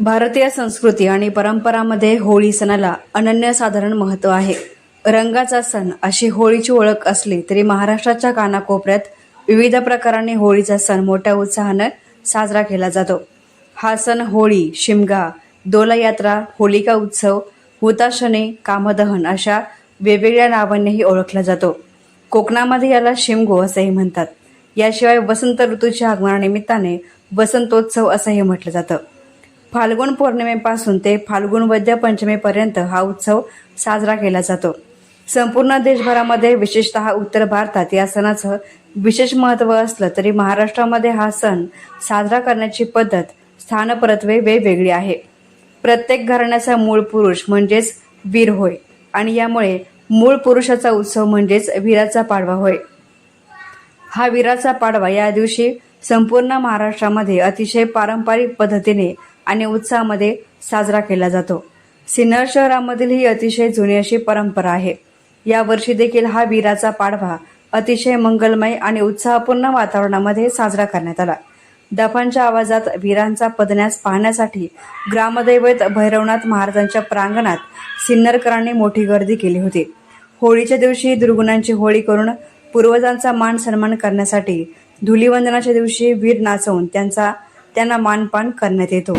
भारतीय संस्कृती आणि परंपरामध्ये होळी सणाला अनन्यसाधारण महत्त्व आहे. रंगाचा सण अशी होळीची ओळख असली तरी महाराष्ट्राच्या कानाकोपऱ्यात विविध प्रकाराने होळीचा सण मोठ्या उत्साहानं साजरा केला जातो. हा सण होळी शिमगा दोलायात्रा होलिका उत्सव हुताशने कामदहन अशा वेगवेगळ्या नावांनीही ओळखला जातो. कोकणामध्ये याला शिमगो असेही म्हणतात. याशिवाय वसंत ऋतूच्या आगमनानिमित्ताने वसंतोत्सव असंही म्हटलं जातं. फाल्गुन पौर्णिमेपासून ते फाल्गुन वैद्य पंचमीपर्यंत हा उत्सव साजरा केला जातो. संपूर्ण देशभरामध्ये विशेषतः उत्तर भारतात या सणाचं विशेष महत्त्व असलं तरी महाराष्ट्रामध्ये हा सण साजरा करण्याची पद्धत स्थानपरत्वे वेगवेगळी आहे. प्रत्येक घराण्याचा मूळ पुरुष म्हणजेच वीर होय आणि यामुळे मूळ पुरुषाचा उत्सव म्हणजेच वीराचा पाडवा होय. हा वीराचा पाडवा या दिवशी संपूर्ण महाराष्ट्रामध्ये अतिशय पारंपरिक पद्धतीने आणि उत्साहामध्ये साजरा केला जातो. सिन्नर शहरामधील ही अतिशय जुनी अशी परंपरा आहे. यावर्षी देखील हा वीराचा पाडवा अतिशय मंगलमय आणि उत्साहपूर्ण वातावरणामध्ये साजरा करण्यात आला. दफांच्या आवाजात वीरांचा पदन्यास पाहण्यासाठी ग्रामदैवत भैरवनाथ महाराजांच्या प्रांगणात सिन्नरकरांनी मोठी गर्दी केली होती. होळीच्या दिवशी दुर्गुणांची होळी करून पूर्वजांचा मान सन्मान करण्यासाठी धुलीवंदनाच्या दिवशी वीर नाचवून त्यांचा त्यांना मानपान करण्यात येतो